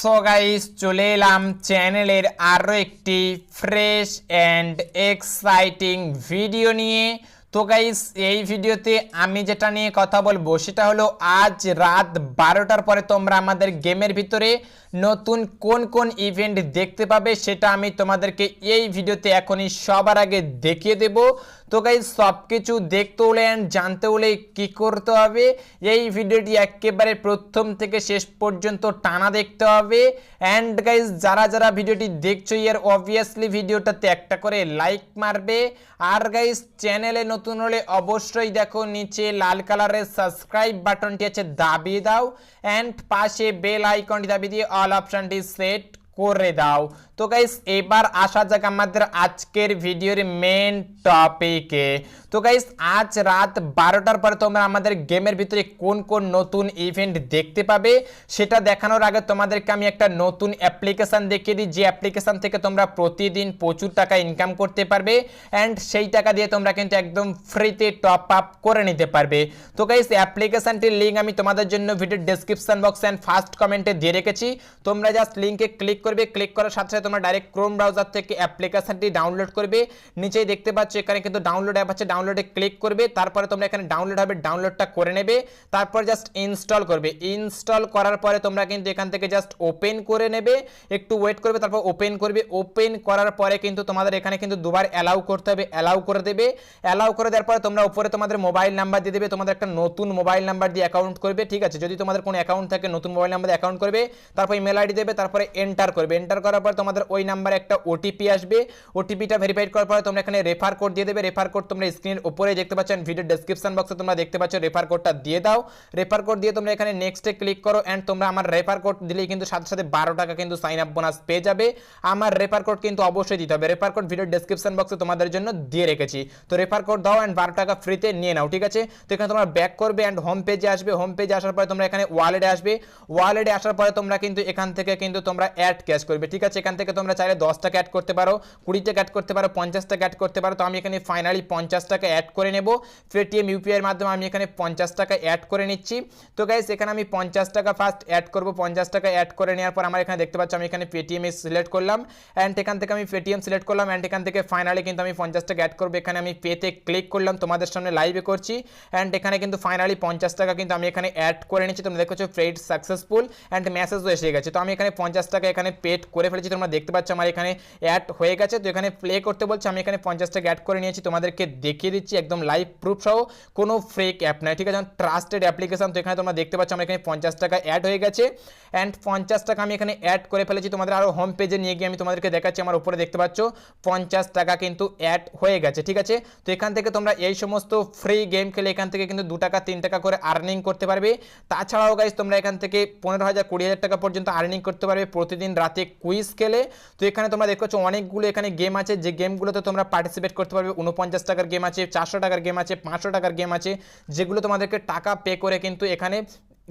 So guys চলে এলাম চ্যানেলের আরও একটি ফ্রেশ অ্যান্ড এক্সাইটিং ভিডিও নিয়ে। তো গাইস এই ভিডিওতে আমি যেটা নিয়ে কথা বলব সেটা হলো আজ রাত বারোটার পরে তোমরা আমাদের গেমের ভিতরে নতুন কোন কোন ইভেন্ট দেখতে পাবে সেটা আমি তোমাদেরকে এই ভিডিওতে এখনই সবার আগে দেখিয়ে দেব। তো গাইজ সব কিছু দেখতে হলে অ্যান্ড জানতে হলে কি করতে হবে? এই ভিডিওটি একেবারে প্রথম থেকে শেষ পর্যন্ত টানা দেখতে হবে। অ্যান্ড গাইজ যারা যারা ভিডিওটি দেখছ ইয়ার অবভিয়াসলি ভিডিওটাতে একটা করে লাইক মারবে। আর গাইজ চ্যানেলে নতুন হলে অবশ্যই দেখো, নিচে লাল কালারের সাবস্ক্রাইব বাটনটি আছে, দাবি দাও অ্যান্ড পাশে বেল আইকনটি দাবি দিয়ে অল অপশনটি সেট করে দাও। তো গাইস এবার আসা যাক আমাদের আজকের ভিডিওর মেন টপিকে তো গাইস আজ রাত বারোটার পরে তোমরা আমাদের গেমের ভিতরে কোন কোন নতুন ইভেন্ট দেখতে পাবে, সেটা দেখানোর আগে তোমাদেরকে আমি একটা নতুন অ্যাপ্লিকেশান দেখিয়ে দিই। যে অ্যাপ্লিকেশান থেকে তোমরা প্রতিদিন প্রচুর টাকা ইনকাম করতে পারবে অ্যান্ড সেই টাকা দিয়ে তোমরা কিন্তু একদম ফ্রিতে টপ আপ করে নিতে পারবে। তো গাইস অ্যাপ্লিকেশানটির লিঙ্ক আমি তোমাদের জন্য ভিডিওর ডেসক্রিপশন বক্স অ্যান্ড ফার্স্ট কমেন্টে দিয়ে রেখেছি। তোমরা জাস্ট লিঙ্কে ক্লিক করবে ক্লিক করার সাথে সাথে তোমরা ডাইরেক্ট ক্রোম ব্রাউজার থেকে অ্যাপ্লিকেশনটি ডাউনলোড করবে। নিচেই দেখতে পাচ্ছ, এখানে কিন্তু ডাউনলোড অ্যাপ আছে ডাউনলোডে ক্লিক করবে, তারপরে তোমরা এখানে ডাউনলোড হবে ডাউনলোডটা করে নেবে, তারপর জাস্ট ইনস্টল করবে। ইনস্টল করার পরে তোমরা কিন্তু এখান থেকে জাস্ট ওপেন করে নেবে, একটু ওয়েট করবে, তারপর ওপেন করবে। ওপেন করার পরে কিন্তু তোমাদের এখানে কিন্তু দুবার অ্যালাউ করতে হবে অ্যালাউ করে দেবে। অ্যালাউ করে দেওয়ার পরে তোমরা উপরে তোমাদের মোবাইল নাম্বার দিয়ে দেবে, তোমাদের একটা নতুন মোবাইল নাম্বার দিয়ে অ্যাকাউন্ট করবে, ঠিক আছে? যদি তোমাদের কোনো অ্যাকাউন্ট থাকে, নতুন মোবাইল নাম্বার দিয়ে অ্যাকাউন্ট করবে, তারপর ইমেল আইডি দেবে, তারপরে এন্টার করবে। এন্টার করার পর তোমাদের ওই নাম্বারে একটা ওটিপি আসবে। ওটিপিটা ভেরিফাইড করার পরে তোমরা এখানে রেফার কোড দিয়ে দেবে। রেফার কোড তোমরা স্ক্রিনের উপরে দেখতে পাচ্ছ ভিডিও ডেসক্রিপশন বক্সে তোমরা দেখতে পাচ্ছ রেফার কোডটা দিয়ে দাও। রেফার কোড দিয়ে তোমরা এখানে নেক্সটে ক্লিক করো অ্যান্ড তোমরা আমার রেফার কোড দিলেই কিন্তু সাথে সাথে বারো টাকা কিন্তু সাইন আপ বোনাস পেয়ে যাবে। আমার রেফার কোড কিন্তু অবশ্যই দিতে হবে। রেফার কোড ভিডিও ডেসক্রিপশন বক্সে তোমাদের জন্য দিয়ে রেখেছি। তো রেফার কোড দাও অ্যান্ড বারো টাকা ফ্রিতে নিয়ে নাও, ঠিক আছে? তো এখানে তোমরা ব্যাক করবে অ্যান্ড হোম পেজে আসবে। হোম পেজে আসার পরে তোমরা এখানে ওয়ালেটে আসবে। ওয়ালেটে আসার পরে তোমরা কিন্তু এখান থেকে কিন্তু তোমরা অ্যাড ক্যাশ করবে। ঠিক আছে, এখান থেকে তোমরা চাইলে দশ টাকা অ্যাড করতে পারো কুড়ি টাকা অ্যাড করতে পারো পঞ্চাশ টাকা অ্যাড করতে পারো। তো আমি এখানে ফাইনালি পঞ্চাশ টাকা অ্যাড করে নেব। পেটিএম ইউপিআইয়ের মাধ্যমে আমি এখানে পঞ্চাশ টাকা অ্যাড করে নিচ্ছি। তো গাইস এখানে আমি পঞ্চাশ টাকা ফার্স্ট অ্যাড করব। পঞ্চাশ টাকা অ্যাড করে নেওয়ার পর আমার এখানে দেখতে পাচ্ছি আমি এখানে পেটিএম সিলেক্ট করলাম। অ্যান্ড এখান থেকে আমি পেটিএম সিলেক্ট করলাম। অ্যান্ড এখান থেকে ফাইনালি কিন্তু আমি পঞ্চাশ টাকা অ্যাড করব। এখানে আমি পেতে ক্লিক করলাম। তোমাদের সামনে লাইভে করছি। অ্যান্ড এখানে কিন্তু ফাইনালি পঞ্চাশ টাকা কিন্তু আমি এখানে অ্যাড করে নিচ্ছি। তোমরা দেখছ পেড সাকসেসফুল অ্যান্ড মেসেজও এসে গেছে। তো আমি এখানে পঞ্চাশ টাকা এখানে পেড করে ফেলেছি, তোমরা দেখতে পাচ্ছ আমার এখানে অ্যাড হয়ে গেছে। তো এখানে প্লে করতে বলছে, আমি এখানে পঞ্চাশ টাকা অ্যাড করে নিয়েছি, তোমাদেরকে দেখিয়ে দিচ্ছি, একদম লাইভ প্রুফ সহ। কোনো ফেক অ্যাপ নয়, ঠিক আছে? ট্রাস্টেড অ্যাপ্লিকেশন তো এখানে তোমরা দেখতে পাচ্ছ আমার এখানে পঞ্চাশ টাকা অ্যাড হয়ে গেছে। অ্যান্ড পঞ্চাশ টাকা আমি এখানে অ্যাড করে ফেলেছি, তোমাদের আরও হোম পেজে নিয়ে গিয়ে আমি তোমাদেরকে দেখাচ্ছি, আমার উপরে দেখতে পাচ্ছ, পঞ্চাশ টাকা কিন্তু অ্যাড হয়ে গেছে, ঠিক আছে? তো এখান থেকে তোমরা এই সমস্ত ফ্রি গেম খেলে, এখান থেকে কিন্তু দু টাকা, তিন টাকা করে আর্নিং করতে পারবে। তাছাড়াও গাইজ তোমরা এখান থেকে পনেরো হাজার, কুড়ি হাজার টাকা পর্যন্ত আর্নিং করতে পারবে প্রতিদিন রাতে কুইজ খেলে। তো এখানে তোমরা দেখতে অনেকগুলো এখানে গেম আছে। যে গেমগুলোতে তোমরা পার্টিসিপেট করতে পারবে উনপঞ্চাশ টাকার গেম আছে, চারশো টাকার গেম আছে, পাঁচশো টাকার গেম আছে, যেগুলো তোমাদেরকে টাকা পে করে কিন্তু এখানে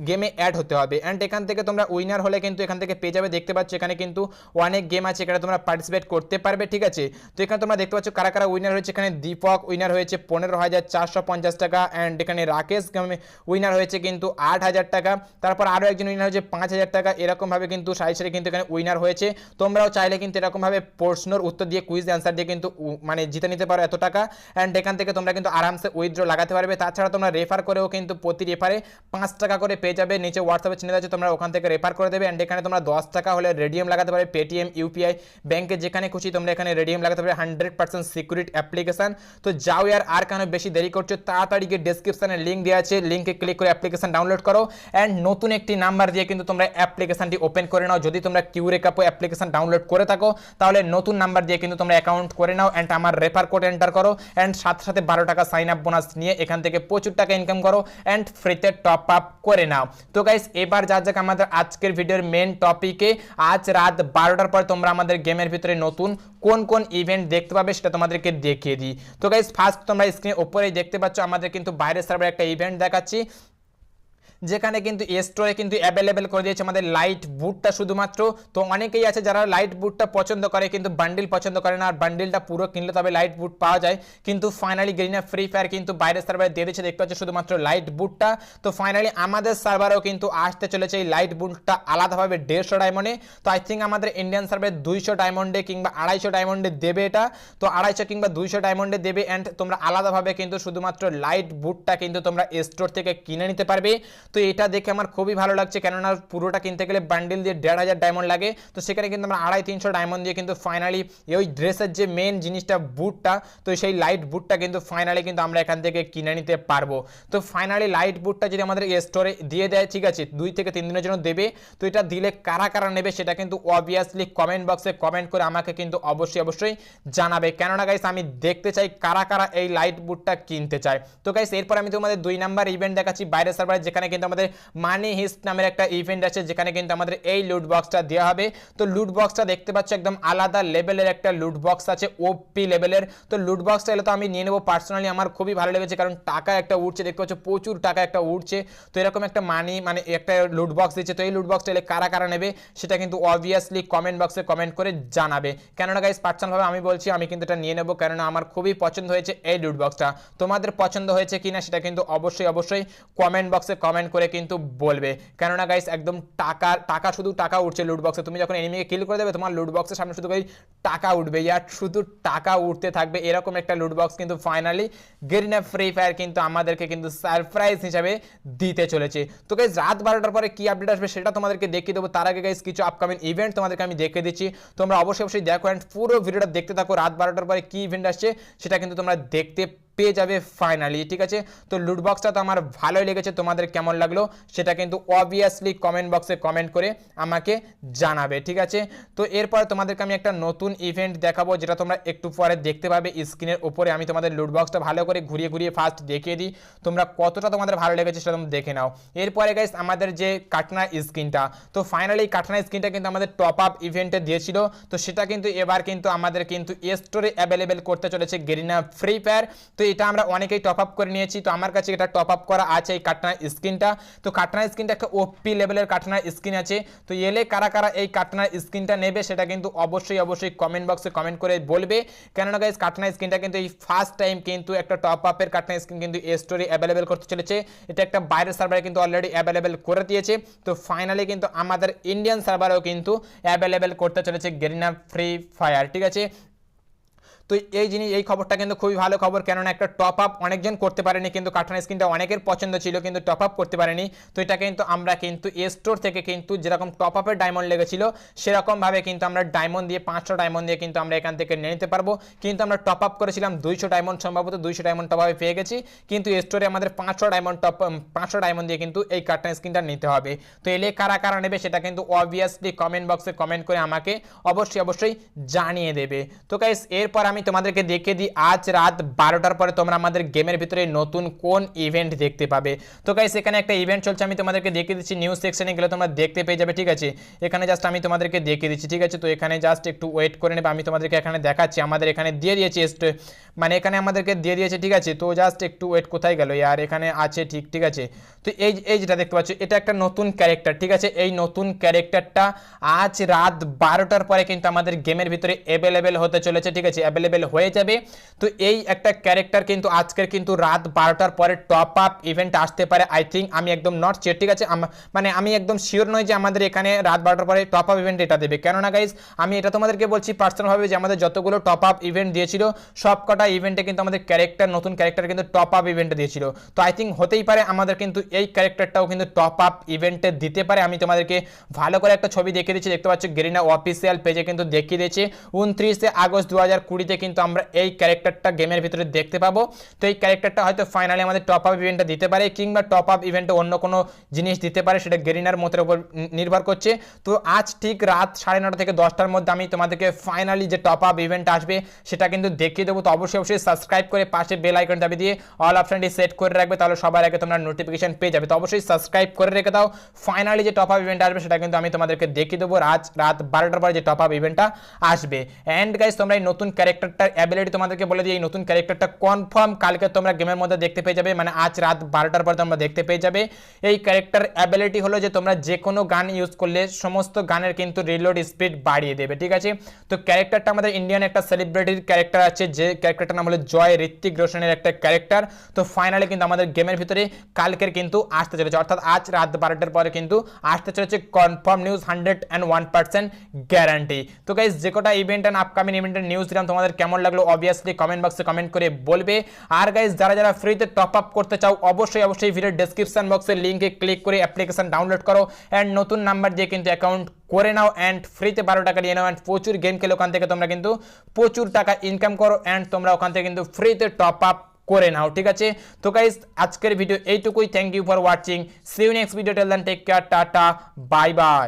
গেমে অ্যাড হতে হবে। অ্যান্ড এখান থেকে তোমরা উইনার হলে কিন্তু এখান থেকে পেয়ে যাবে। দেখতে পাচ্ছ এখানে কিন্তু অনেক গেম আছে, এখানে তোমরা পার্টিসিপেট করতে পারবে, ঠিক আছে? তো এখানে তোমরা দেখতে পাচ্ছ কারা কারা উইনার হয়েছে। এখানে দীপক উইনার হয়েছে পনেরো হাজার চারশো পঞ্চাশ টাকা। অ্যান্ড এখানে রাকেশ উইনার হয়েছে কিন্তু আট হাজার টাকা। তারপর আরও একজন উইনার হয়েছে পাঁচ হাজার টাকা। এরকমভাবে কিন্তু সারি সারি কিন্তু এখানে উইনার হয়েছে। তোমরাও চাইলে কিন্তু এরকমভাবে প্রশ্নর উত্তর দিয়ে কুইজ অ্যান্সার দিয়ে কিন্তু মানে জিতে নিতে পারো এত টাকা। অ্যান্ড এখান থেকে তোমরা কিন্তু আরামসে উইথড্র লাগাতে পারবে। তাছাড়া তোমরা রেফার করেও কিন্তু প্রতি রেফারে পাঁচ টাকা করে পেয়ে যাবে। নিচে হোয়াটসঅ্যাপে চিনে আছে তোমরা ওখান থেকে রেফার করে দেবে। অ্যান্ড এখানে তোমরা দশ টাকা হলে রেডিয়াম লাগাতে পারবে পেটিএম ইউপিআই ব্যাংকে যেখানে খুশি তোমরা এখানে রেডিয়াম লাগাতে পারবে হান্ড্রেড পার্সেন্ট সিকিউরিটি অ্যাপ্লিকেশন তো যাও ইয়ার আর কেন বেশি দেরি করছ? তাড়াতাড়ি গিয়ে ডেসক্রিপশনে লিঙ্ক দেওয়া আছে লিঙ্কে ক্লিক করে অ্যাপ্লিকেশন ডাউনলোড করো। অ্যান্ড নতুন একটি নাম্বার দিয়ে কিন্তু তোমরা অ্যাপ্লিকেশনটি ওপেন করে নাও। যদি তোমরা কিউরে কাপো অ্যাপ্লিকেশন ডাউনলোড করে থাকো, তাহলে নতুন নাম্বার দিয়ে কিন্তু তোমরা অ্যাকাউন্ট করে নাও। অ্যান্ড আমার রেফার কোড এন্টার করো। অ্যান্ড সাথে সাথে বারো টাকা সাইন আপ বোনাস নিয়ে এখান থেকে প্রচুর টাকা ইনকাম করো। অ্যান্ড ফ্রিতে টপ আপ করে নাও। তো গাইস এবার যা যাক আমাদের আজকের ভিডিওর মেন টপিকে আজ রাত বারোটার পর তোমরা আমাদের গেমের ভিতরে নতুন কোন কোন ইভেন্ট দেখতে পাবে সেটা তোমাদেরকে দেখিয়ে দিই। তো গাইস ফার্স্ট তোমরা স্ক্রিনে ওপরেই দেখতে পাচ্ছ, আমাদের কিন্তু বাইরের সার্ভারে একটা ইভেন্ট দেখাচ্ছি। যেখানে কিন্তু স্টোরে কিন্তু অ্যাভেলেবেল করে দিয়েছে আমাদের লাইট বুটটা শুধুমাত্র। তো অনেকেই আছে যারা লাইট বুটটা পছন্দ করে কিন্তু বান্ডিল পছন্দ করে না, আর বান্ডিলটা পুরো কিনলে তবে লাইট বুট পাওয়া যায়। কিন্তু ফাইনালি গেরিনা ফ্রি ফায়ার কিন্তু বাইরের সার্ভারে দিয়ে দিচ্ছে দেখতে পাচ্ছি শুধুমাত্র লাইট বুটটা তো ফাইনালি আমাদের সার্ভারেও কিন্তু আসতে চলেছে এই লাইট বুটটা আলাদাভাবে দেড়শো ডায়মন্ডে তো আই থিঙ্ক আমাদের ইন্ডিয়ান সার্ভারে দুইশো ডায়মন্ডে কিংবা আড়াইশো ডায়মন্ডে দেবে এটা। তো আড়াইশো কিংবা দুইশো ডায়মন্ডে দেবে অ্যান্ড তোমরা আলাদাভাবে কিন্তু শুধুমাত্র লাইট বুটটা কিন্তু তোমরা স্টোর থেকে কিনে নিতে পারবে। তো এটা দেখে আমার খুবই ভালো লাগছে, কেননা পুরোটা কিনতে গেলে বান্ডিল দিয়ে দেড় হাজার ডায়মন্ড লাগে। তো সেখানে কিন্তু আমরা আড়াই তিনশো ডায়মন্ড দিয়ে কিন্তু ফাইনালি ওই ড্রেসের যে মেন জিনিসটা বুটটা তো সেই লাইট বুটটা কিন্তু ফাইনালি কিন্তু আমরা এখান থেকে কিনে নিতে পারব। তো ফাইনালি লাইট বুটটা যদি আমাদের স্টোরে দিয়ে দেয়, ঠিক আছে, দুই থেকে তিন দিনের জন্য দেবে। তো এটা দিলে কারা কারা নেবে সেটা কিন্তু অবভিয়াসলি কমেন্ট বক্সে কমেন্ট করে আমাকে কিন্তু অবশ্যই অবশ্যই জানাবে। কেননা গাইস আমি দেখতে চাই কারা কারা এই লাইট বুটটা কিনতে চায়। তো গাইস এরপর আমি তোমাদের দুই নাম্বার ইভেন্ট দেখাচ্ছি, বাইরের সার্ভারে যেখানে কিন্তু আমাদের মানি হিস্ট নামের একটা ইভেন্ট আছে, যেখানে কিন্তু আমাদের এই লুট বক্সটা দেওয়া হবে। তো লুট বক্সটা দেখতে পাচ্ছ, একদম আলাদা লেভেলের একটা লুট বক্স আছে ওপি লেভেলের তো লুট বক্সটা এলে তো আমি নিয়ে নেব পার্সোনালি আমার খুবই ভালো লেগেছে, কারণ টাকা একটা উঠছে দেখতে পাচ্ছ, প্রচুর টাকা একটা উঠছে তো এরকম একটা মানি মানে একটা লুট বক্স দিচ্ছে, তো এই লুট বক্সটা এলে কারা কারা নেবে, সেটা কিন্তু অবভিয়াসলি কমেন্ট বক্সে কমেন্ট করে জানাবে। কেননা গাইস পার্সোনালভাবে আমি বলছি, আমি কিন্তু এটা নিয়ে নেব, কেননা আমার খুবই পছন্দ হয়েছে এই লুট বক্সটা তোমাদের পছন্দ হয়েছে কিনা, সেটা কিন্তু অবশ্যই অবশ্যই কমেন্ট বক্সে কমেন্ট করে কিন্তু বলবে। কেননা গাইস একদম টাকা টাকা শুধু টাকা উঠছে লুট বক্সে তুমি যখন এনিমিকে কিল করে দেবে, তোমার লুট বক্সের সামনে শুধু টাকা উঠবে ইয়ার শুধু টাকা উঠতে থাকবে, এরকম একটা লুট বক্স কিন্তু ফাইনালি গেরিনা ফ্রি ফায়ার কিন্তু আমাদেরকে কিন্তু সারপ্রাইজ হিসাবে দিতে চলেছে। তো গাইজ রাত বারোটার পরে কি আপডেট আসবে সেটা তোমাদেরকে দেখিয়ে দেবো। তার আগে গাইজ কিছু আপকামিং ইভেন্ট তোমাদেরকে আমি দেখে দিচ্ছি। তোমরা অবশ্যই অবশ্যই দেখো অ্যান্ড পুরো ভিডিওটা দেখতে থাকো। রাত বারোটার পরে কি ইভেন্ট আসছে, সেটা কিন্তু তোমরা দেখতে পেয়ে যাবে ফাইনালি ঠিক আছে? তো লুট বক্সটা তো আমার ভালোই লেগেছে, তোমাদের কেমন লাগল সেটা কিন্তু অবভিয়াসলি কমেন্ট বক্সে কমেন্ট করে আমাকে জানাবে, ঠিক আছে? তো এরপর তোমাদেরকে আমি একটা নতুন ইভেন্ট দেখাবো যেটা তোমরা একটু পরে দেখতে পাবে স্ক্রিনের উপরে। আমি তোমাদের লুট বক্সটা ভালো করে ঘুরিয়ে ঘুরিয়ে ফার্স্ট দেখিয়ে দিই, তোমরা কতটা তোমাদের ভালো লেগেছে সেটা তোমরা দেখে নাও। এরপরে গাইস আমাদের যে কাটনা স্ক্রিনটা তো ফাইনালি কাটনা স্ক্রিনটা কিন্তু আমাদের টপ আপ ইভেন্টে দিয়েছিল, তো সেটা কিন্তু এবার কিন্তু আমাদের কিন্তু স্টোরে অ্যাভেলেবেল করতে চলেছে গেরিনা ফ্রি ফায়ার তো এটা আমরা অনেকেই টপ আপ করে নিয়েছি। তো আমার কাছে এটা টপ আপ করা আছে এই কাটনা স্ক্রিনটা তো কাটনা স্ক্রিনটা একটা ওপি লেভেলের কাটনা স্ক্রিন আছে। তো এলে কারা কারা এই কাটনা স্ক্রিনটা নেবে সেটা কিন্তু অবশ্যই অবশ্যই কমেন্ট বক্সে কমেন্ট করে বলবে। কেননা গাইজ কাটনা স্ক্রিনটা কিন্তু এই ফার্স্ট টাইম কিন্তু একটা টপ আপের কাটনা স্ক্রিন কিন্তু স্টোরে অ্যাভেলেবেল করতে চলেছে। এটা একটা বাইরের সার্ভারে কিন্তু অলরেডি অ্যাভেলেবেল করে দিয়েছে। তো ফাইনালি কিন্তু আমাদের ইন্ডিয়ান সার্ভারেও কিন্তু অ্যাভেলেবেল করতে চলেছে গেরিনা ফ্রি ফায়ার ঠিক আছে? তো এই জিনিস, এই খবরটা কিন্তু খুবই ভালো খবর। কেননা একটা টপ আপ অনেকজন করতে পারেনি, কিন্তু কাঠানা স্ক্রিনটা অনেকের পছন্দ ছিল, কিন্তু টপ আপ করতে পারেনি। তো এটা কিন্তু আমরা কিন্তু এ স্টোর থেকে কিন্তু যেরকম টপ আপের ডায়মন্ড লেগেছিল, সেরকমভাবে কিন্তু আমরা ডায়মন্ড দিয়ে, পাঁচশো ডায়মন্ড দিয়ে কিন্তু আমরা এখান থেকে নিয়ে নিতে পারব। কিন্তু আমরা টপ আপ করেছিলাম দুইশো ডায়মন্ড সম্ভবত দুইশো ডায়মন্ড টপ আপে পেয়ে গেছি। কিন্তু স্টোরে আমাদের পাঁচশো ডায়মন্ড টপ পাঁচশো ডায়মন্ড দিয়ে কিন্তু এই কার্টন স্ক্রিনটা নিতে হবে। তো এলে কারা কারা নেবে সেটা কিন্তু অবভিয়াসলি কমেন্ট বক্সে কমেন্ট করে আমাকে অবশ্যই অবশ্যই জানিয়ে দেবে। তো গাইস এরপর আমি তোমাদেরকে দেখে দিই, আজ রাত বারোটার পরে তোমরা আমাদের গেমের ভিতরে নতুন কোন ইভেন্ট দেখতে পাবে। তো গাইস এখানে একটা ইভেন্ট চলছে, আমি তোমাদেরকে দেখিয়ে দিচ্ছি নিউজ সেকশনে গেলে তোমরা দেখতে পেয়ে যাবে, ঠিক আছে? এখানে জাস্ট আমি তোমাদেরকে দেখিয়ে দিচ্ছি, ঠিক আছে? তো এখানে জাস্ট একটু ওয়েট করে নেবে, আমি তোমাদেরকে এখানে দেখাচ্ছি, আমাদের এখানে দিয়ে দিয়েছে মানে এখানে আমাদেরকে দিয়ে দিয়েছে, ঠিক আছে? তো জাস্ট একটু ওয়েট কোথায় গেল, আর এখানে আছে ঠিক ঠিক আছে? তো এই এই যেটা দেখতে পাচ্ছ, এটা একটা নতুন ক্যারেক্টার ঠিক আছে? এই নতুন ক্যারেক্টারটা আজ রাত বারোটার পরে কিন্তু আমাদের গেমের ভিতরে অ্যাভেলেবেল হতে চলেছে, ঠিক আছে? অ্যাভেলেবেল হয়ে যাবে। তো এই একটা ক্যারেক্টার কিন্তু আজকের কিন্তু রাত বারোটার পরে টপ আপ ইভেন্ট আসতে পারে। আই থিঙ্ক আমি একদম নট শিওর ঠিক আছে? মানে আমি একদম শিওর নই যে আমাদের এখানে রাত বারোটার পরে টপ আপ ইভেন্ট এটা দেবে। কেননা গাইজ আমি এটা তোমাদেরকে বলছি পার্সোনালভাবে যে আমাদের যতগুলো টপ আপ ইভেন্ট দিয়েছিল সব কটা ইভেন্টে কিন্তু আমাদের ক্যারেক্টার নতুন ক্যারেক্টার কিন্তু টপ আপ ইভেন্টে দিয়েছিল। তো আই থিঙ্ক হতেই পারে আমাদের কিন্তু এই ক্যারেক্টারটাও কিন্তু টপ আপ ইভেন্টে দিতে পারে। আমি তোমাদেরকে ভালো করে একটা ছবি দেখিয়ে দিচ্ছি। দেখতে পাচ্ছ গেরিনা অফিসিয়াল পেজে কিন্তু দেখিয়ে দিয়েছে। উনত্রিশে আগস্ট দু হাজার কুড়িতে কিন্তু আমরা এই ক্যারেক্টারটা গেমের ভিতরে দেখতে পাবো। তো এই ক্যারেক্টারটা হয়তো ফাইনালি আমাদের টপ আপ ইভেন্টে দিতে পারে কিংবা টপ আপ ইভেন্টে অন্য কোনো জিনিস দিতে পারে, সেটা গেরিনার মতের উপর নির্ভর করছে। তো আজ ঠিক রাত সাড়ে নটা থেকে দশটার মধ্যে আমি তোমাদেরকে ফাইনালি যে টপ আপ ইভেন্ট আসবে, সেটা কিন্তু দেখিয়ে দেবো। তো অবশ্যই অবশ্যই সাবস্ক্রাইব করে পাশে বেল আইকন দাবি দিয়ে অল অপশনটি সেট করে রাখবে, তাহলে সবার আগে তোমরা নোটিফিকেশন পেয়ে যাবে। তো অবশ্যই সাবস্ক্রাইব করে রেখে দাও। ফাইনালি যে টপ আপ ইভেন্ট আসবে, সেটা কিন্তু আমি তোমাদেরকে দেখিয়ে দেবো। রাত রাত বারোটার পরে যে টপ আপ ইভেন্টটা আসবে। অ্যান্ড গাইজ তোমরা এই নতুন ক্যারেক্টার ক্যারেক্টারটার অ্যাবিলিটি তোমাদেরকে বলে দিই, এই নতুন ক্যারেক্টারটা কনফার্ম কালকে তোমরা গেমের মধ্যে দেখতে পেয়ে যাবে মানে আজ রাত বারোটার পর তোমরা দেখতে পেয়ে যাবে। এই ক্যারেক্টার অ্যাবিলিটি হলো যে তোমরা যে কোনো গান ইউজ করলে সমস্ত গানের কিন্তু রিলোড স্পিড বাড়িয়ে দেবে, ঠিক আছে? তো ক্যারেক্টারটা আমাদের ইন্ডিয়ান একটা সেলিব্রিটির ক্যারেক্টার আছে, যে ক্যারেক্টারটার নাম হলো জয় ঋত্বিক রোশনের একটা ক্যারেক্টার তো ফাইনালি কিন্তু আমাদের গেমের ভিতরে কালকের কিন্তু আসতে চলেছে, অর্থাৎ আজ রাত বারোটার পরে কিন্তু আসতে চলেছে confirm news hundred and one percent guarantee তো গাইজ যে কটা ইভেন্ট অ্যান্ড আপকামিং ইভেন্টের নিউজ দিলাম তোমাদের কেমন লাগল? অবভিয়াসলি কমেন্ট বক্সে কমেন্ট করে বলবে। আর গাইজ যারা যারা ফ্রিতে টপ আপ করতে চাও, অবশ্যই অবশ্যই ভিডিওর ডেসক্রিপশন বক্সের লিঙ্কে ক্লিক করে অ্যাপ্লিকেশন ডাউনলোড করো। অ্যান্ড নতুন নাম্বার দিয়ে কিন্তু অ্যাকাউন্ট করে নাও। অ্যান্ড ফ্রিতে বারো টাকা নিয়ে নাও। অ্যান্ড প্রচুর গেম খেলে ওখান থেকে তোমরা কিন্তু প্রচুর টাকা ইনকাম করো। অ্যান্ড তোমরা ওখান থেকে কিন্তু ফ্রিতে টপ আপ করে নাও। ঠিক আছে? তো গাইজ আজকের ভিডিও এইটুকুই। Thank you for watching see you next video till then take care tata bye bye